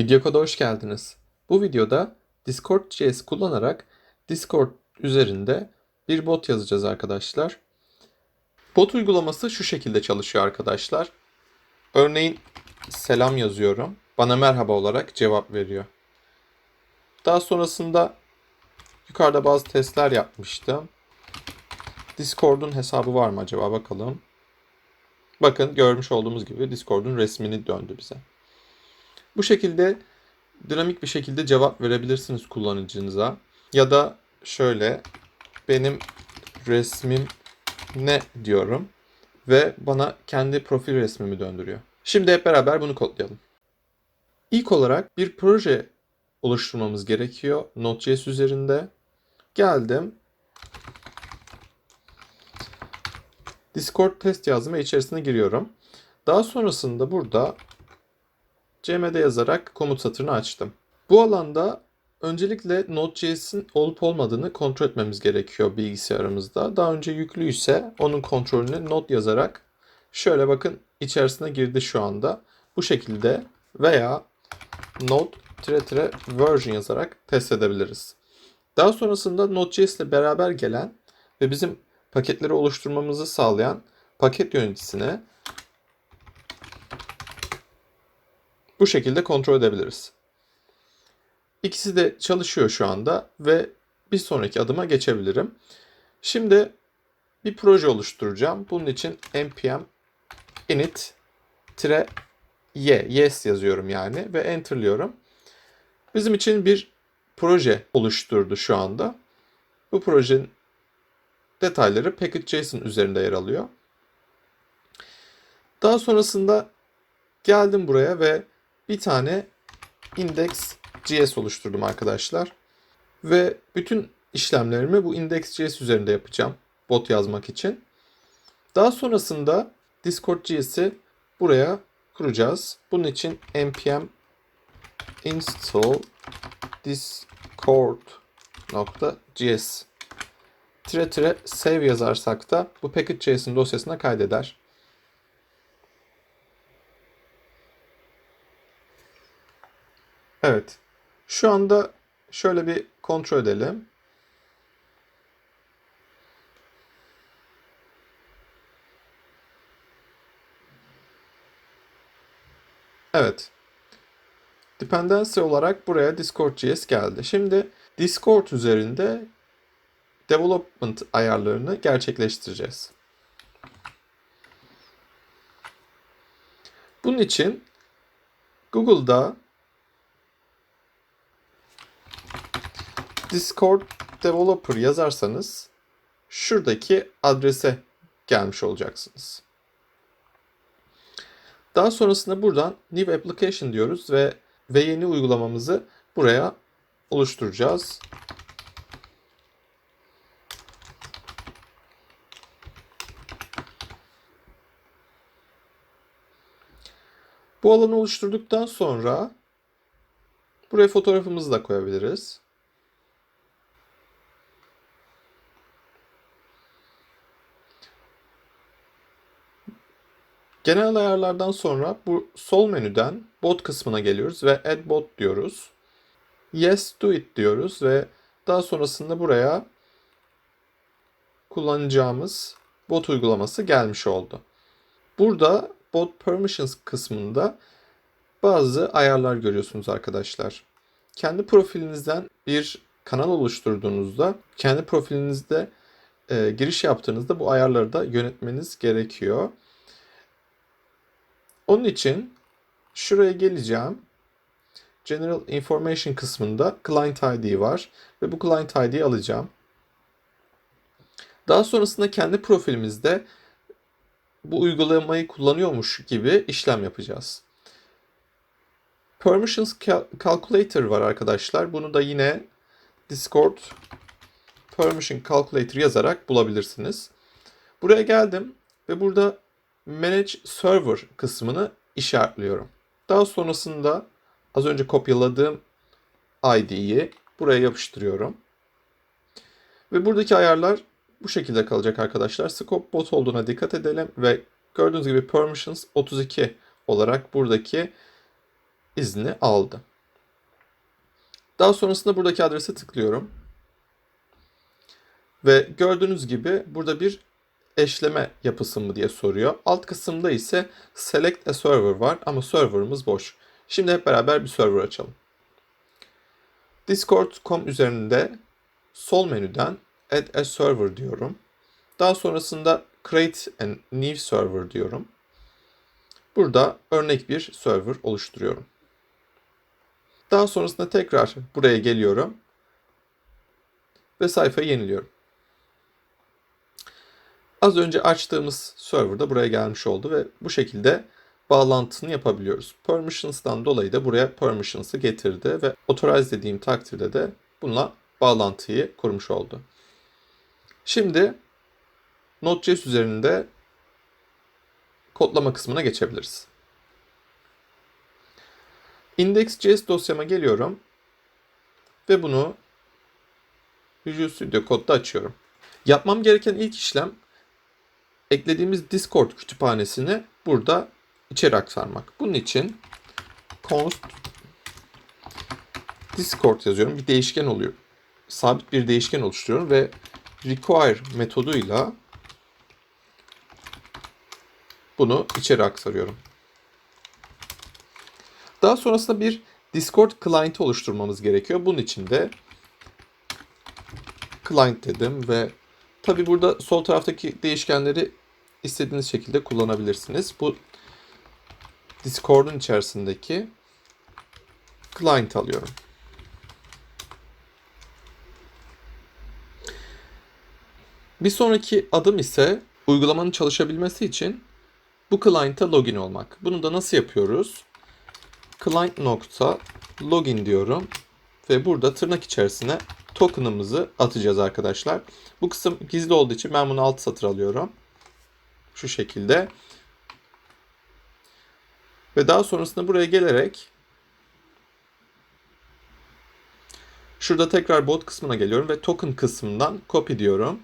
Videokoda hoş geldiniz. Bu videoda Discord.js kullanarak Discord üzerinde bir bot yazacağız arkadaşlar. Bot uygulaması şu şekilde çalışıyor arkadaşlar. Örneğin selam yazıyorum. Bana merhaba olarak cevap veriyor. Daha sonrasında yukarıda bazı testler yapmıştım. Discord'un hesabı var mı acaba bakalım. Bakın görmüş olduğumuz gibi Discord'un resmini döndü bize. Bu şekilde dinamik bir şekilde cevap verebilirsiniz kullanıcınıza. Ya da şöyle benim resmim ne diyorum ve bana kendi profil resmimi döndürüyor. Şimdi hep beraber bunu kodlayalım. İlk olarak bir proje oluşturmamız gerekiyor Node.js üzerinde. Geldim. Discord test yazdım ve içerisine giriyorum. Daha sonrasında burada CMD yazarak komut satırını açtım. Bu alanda öncelikle Node.js'in olup olmadığını kontrol etmemiz gerekiyor bilgisayarımızda. Daha önce yüklüyse onun kontrolünü Node yazarak şöyle bakın içerisine girdi şu anda. Bu şekilde veya Node tire tire version yazarak test edebiliriz. Daha sonrasında Node.js ile beraber gelen ve bizim paketleri oluşturmamızı sağlayan paket yöneticisine bu şekilde kontrol edebiliriz. İkisi de çalışıyor şu anda ve bir sonraki adıma geçebilirim. Şimdi bir proje oluşturacağım. Bunun için npm init y yes yazıyorum yani ve enterlıyorum. Bizim için bir proje oluşturdu şu anda. Bu projenin detayları package.json üzerinde yer alıyor. Daha sonrasında geldim buraya ve bir tane index.js oluşturdum arkadaşlar. Ve bütün işlemlerimi bu index.js üzerinde yapacağım bot yazmak için. Daha sonrasında Discord.js'i buraya kuracağız. Bunun için npm install discord.js tire tire save yazarsak da bu package.js'in dosyasına kaydeder. Evet. Şu anda şöyle bir kontrol edelim. Evet. Dependency olarak buraya Discord.js geldi. Şimdi Discord üzerinde development ayarlarını gerçekleştireceğiz. Bunun için Google'da Discord Developer yazarsanız şuradaki adrese gelmiş olacaksınız. Daha sonrasında buradan New Application diyoruz ve ve yeni uygulamamızı buraya oluşturacağız. Bu alanı oluşturduktan sonra buraya fotoğrafımızı da koyabiliriz. Genel ayarlardan sonra bu sol menüden bot kısmına geliyoruz ve add bot diyoruz. Yes do it diyoruz ve daha sonrasında buraya kullanacağımız bot uygulaması gelmiş oldu. Burada bot permissions kısmında bazı ayarlar görüyorsunuz arkadaşlar. Kendi profilinizden bir kanal oluşturduğunuzda kendi profilinizde e, giriş yaptığınızda bu ayarları da yönetmeniz gerekiyor. Onun için şuraya geleceğim. General Information kısmında Client ID var ve bu Client ID'yi alacağım. Daha sonrasında kendi profilimizde bu uygulamayı kullanıyormuş gibi işlem yapacağız. Permissions Calculator var arkadaşlar. Bunu da yine Discord Permission Calculator yazarak bulabilirsiniz. Buraya geldim ve burada Manage Server kısmını işaretliyorum. Daha sonrasında az önce kopyaladığım ID'yi buraya yapıştırıyorum. Ve buradaki ayarlar bu şekilde kalacak arkadaşlar. Scope bot olduğuna dikkat edelim ve gördüğünüz gibi permissions 32 olarak buradaki izni aldı. Daha sonrasında buradaki adrese tıklıyorum. Ve gördüğünüz gibi burada bir eşleme yapısı mı diye soruyor. Alt kısımda ise select a server var ama serverımız boş. Şimdi hep beraber bir server açalım. Discord.com üzerinde sol menüden add a server diyorum. Daha sonrasında create a new server diyorum. Burada örnek bir server oluşturuyorum. Daha sonrasında tekrar buraya geliyorum ve sayfayı yeniliyorum. Az önce açtığımız server da buraya gelmiş oldu ve bu şekilde bağlantısını yapabiliyoruz. Permissions'tan dolayı da buraya permissions'ı getirdi ve authorize dediğim takdirde de bununla bağlantıyı kurmuş oldu. Şimdi Node.js üzerinde kodlama kısmına geçebiliriz. Index.js dosyama geliyorum ve bunu Visual Studio Code'da açıyorum. Yapmam gereken ilk işlem eklediğimiz Discord kütüphanesini burada içeri aktarmak. Bunun için const Discord yazıyorum. Bir değişken oluyor. Sabit bir değişken oluşturuyorum ve require metoduyla bunu içeri aktarıyorum. Daha sonrasında bir Discord client oluşturmamız gerekiyor. Bunun için de client dedim ve tabi burada sol taraftaki değişkenleri istediğiniz şekilde kullanabilirsiniz. Bu Discord'un içerisindeki client alıyorum. Bir sonraki adım ise uygulamanın çalışabilmesi için bu client'a login olmak. Bunu da nasıl yapıyoruz? Client nokta login diyorum ve burada tırnak içerisine token'ımızı atacağız arkadaşlar. Bu kısım gizli olduğu için ben bunu alt satır alıyorum. Şu şekilde. Ve daha sonrasında buraya gelerek şurada tekrar bot kısmına geliyorum ve token kısmından copy diyorum.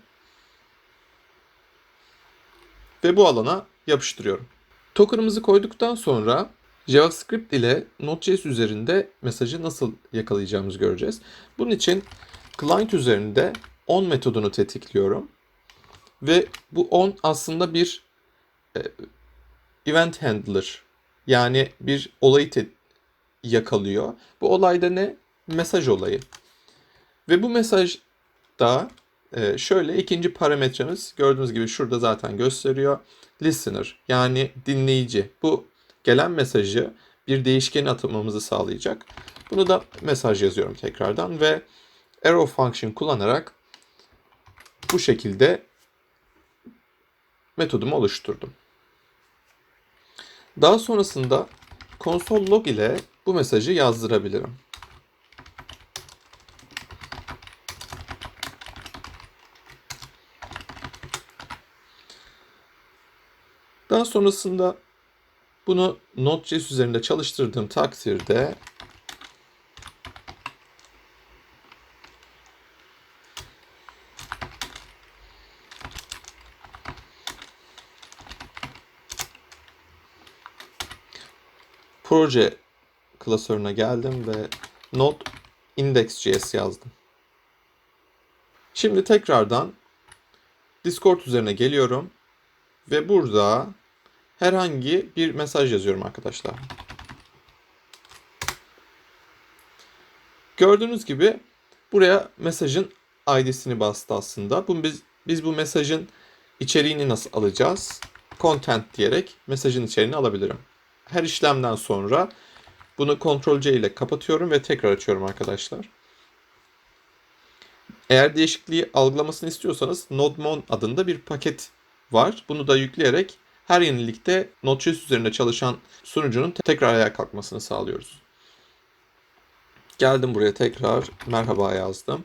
Ve bu alana yapıştırıyorum. Token'ımızı koyduktan sonra JavaScript ile Node.js üzerinde mesajı nasıl yakalayacağımızı göreceğiz. Bunun için client üzerinde on metodunu tetikliyorum. Ve bu on aslında bir e, event handler yani bir olayı yakalıyor. Bu olayda ne? Mesaj olayı. Ve bu mesajda e, şöyle ikinci parametremiz gördüğünüz gibi şurada zaten gösteriyor. Listener yani dinleyici. Bu gelen mesajı bir değişkene atmamızı sağlayacak. Bunu da mesaj yazıyorum tekrardan ve arrow function kullanarak bu şekilde metodumu oluşturdum. Daha sonrasında console log ile bu mesajı yazdırabilirim. Daha sonrasında bunu Node.js üzerinde çalıştırdığım takdirde proje klasörüne geldim ve node index.js yazdım. Şimdi tekrardan Discord üzerine geliyorum ve burada herhangi bir mesaj yazıyorum arkadaşlar. Gördüğünüz gibi buraya mesajın ID'sini bastı aslında. Bu, biz, biz bu mesajın içeriğini nasıl alacağız? Content diyerek mesajın içeriğini alabilirim. Her işlemden sonra bunu Ctrl C ile kapatıyorum ve tekrar açıyorum arkadaşlar. Eğer değişikliği algılamasını istiyorsanız NodeMon adında bir paket var. Bunu da yükleyerek her yenilikte Node.js üzerinde çalışan sunucunun tekrar ayağa kalkmasını sağlıyoruz. Geldim buraya tekrar merhaba yazdım.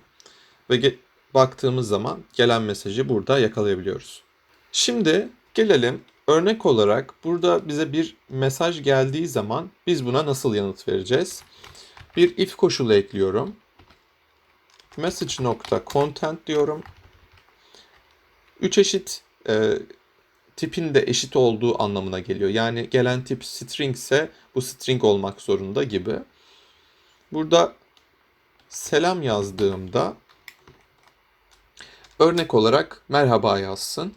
Ve baktığımız zaman gelen mesajı burada yakalayabiliyoruz. Şimdi gelelim örnek olarak burada bize bir mesaj geldiği zaman biz buna nasıl yanıt vereceğiz? Bir if koşulu ekliyorum. Message nokta content diyorum. 3 eşit e, tipin de eşit olduğu anlamına geliyor. Yani gelen tip string ise bu string olmak zorunda gibi. Burada selam yazdığımda örnek olarak merhaba yazsın.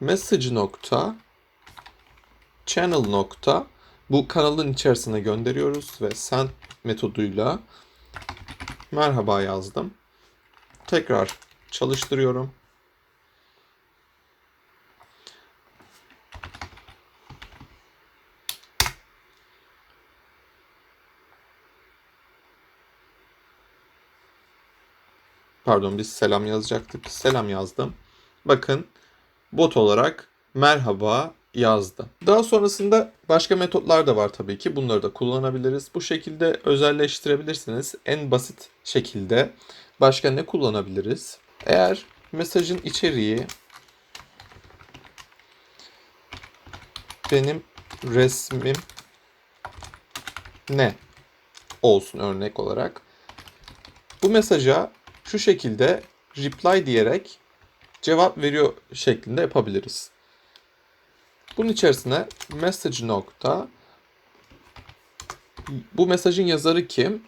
Message nokta channel nokta bu kanalın içerisine gönderiyoruz ve send metoduyla merhaba yazdım. Tekrar çalıştırıyorum. Pardon biz selam yazacaktık. Selam yazdım. Bakın bot olarak merhaba yazdı. Daha sonrasında başka metotlar da var tabii ki. Bunları da kullanabiliriz. Bu şekilde özelleştirebilirsiniz. En basit şekilde başka ne kullanabiliriz? Eğer mesajın içeriği benim resmim ne olsun örnek olarak. Bu mesaja şu şekilde reply diyerek cevap veriyor şeklinde yapabiliriz. Bunun içerisine message nokta bu mesajın yazarı kim?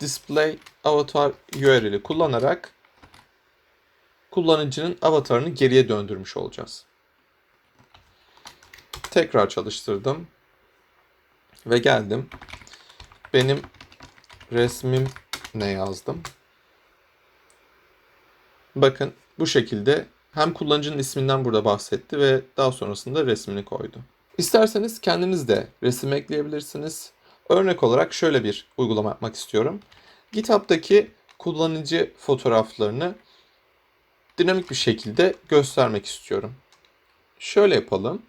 Display avatar URL'i kullanarak kullanıcının avatarını geriye döndürmüş olacağız. Tekrar çalıştırdım ve geldim. Benim resmim ne yazdım? Bakın bu şekilde hem kullanıcının isminden burada bahsetti ve daha sonrasında resmini koydu. İsterseniz kendiniz de resim ekleyebilirsiniz. Örnek olarak şöyle bir uygulama yapmak istiyorum. GitHub'daki kullanıcı fotoğraflarını dinamik bir şekilde göstermek istiyorum. Şöyle yapalım.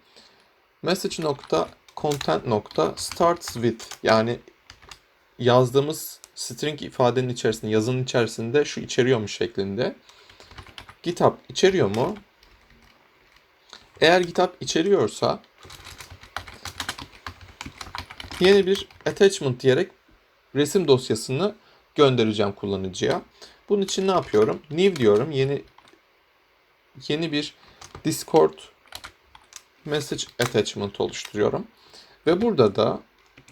Message.content.starts with yani yazdığımız string ifadenin içerisinde, yazının içerisinde şu içeriyormuş şeklinde. GitHub içeriyor mu? Eğer GitHub içeriyorsa yeni bir attachment diyerek resim dosyasını göndereceğim kullanıcıya. Bunun için ne yapıyorum? New diyorum. Yeni yeni bir Discord message attachment oluşturuyorum. Ve burada da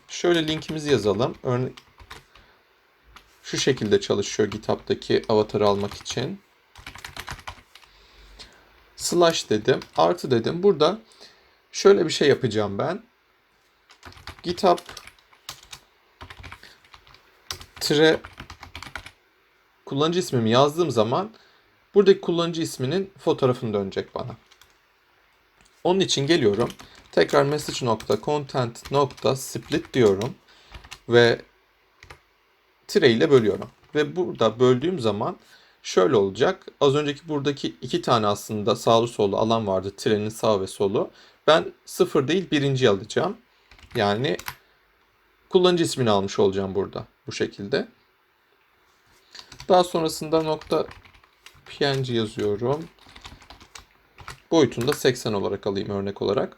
şöyle linkimizi yazalım. Örnek şu şekilde çalışıyor GitHub'daki avatarı almak için. Slash dedim. Artı dedim. Burada şöyle bir şey yapacağım ben. GitHub tire kullanıcı ismimi yazdığım zaman buradaki kullanıcı isminin fotoğrafını dönecek bana. Onun için geliyorum. Tekrar message.content.split diyorum ve tire ile bölüyorum. Ve burada böldüğüm zaman şöyle olacak. Az önceki buradaki iki tane aslında sağlı sollu alan vardı. Trenin sağ ve solu. Ben sıfır değil birinci alacağım. Yani kullanıcı ismini almış olacağım burada. Bu şekilde. Daha sonrasında nokta png yazıyorum. Boyutunu da 80 olarak alayım örnek olarak.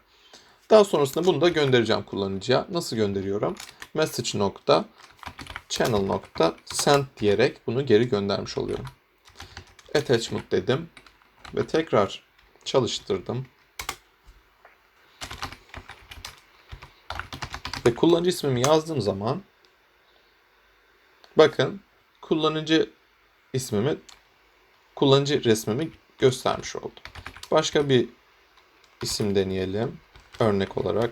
Daha sonrasında bunu da göndereceğim kullanıcıya. Nasıl gönderiyorum? Message nokta channel nokta send diyerek bunu geri göndermiş oluyorum. Attachment dedim ve tekrar çalıştırdım. Ve kullanıcı ismimi yazdığım zaman bakın kullanıcı ismimi kullanıcı resmimi göstermiş oldu. Başka bir isim deneyelim. Örnek olarak.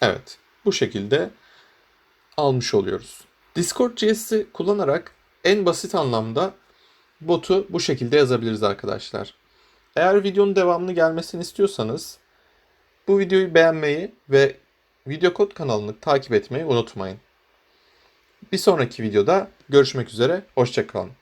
Evet. Bu şekilde almış oluyoruz. Discord JS'i kullanarak en basit anlamda botu bu şekilde yazabiliriz arkadaşlar. Eğer videonun devamını gelmesini istiyorsanız bu videoyu beğenmeyi ve Video Kod kanalını takip etmeyi unutmayın. Bir sonraki videoda görüşmek üzere, hoşçakalın.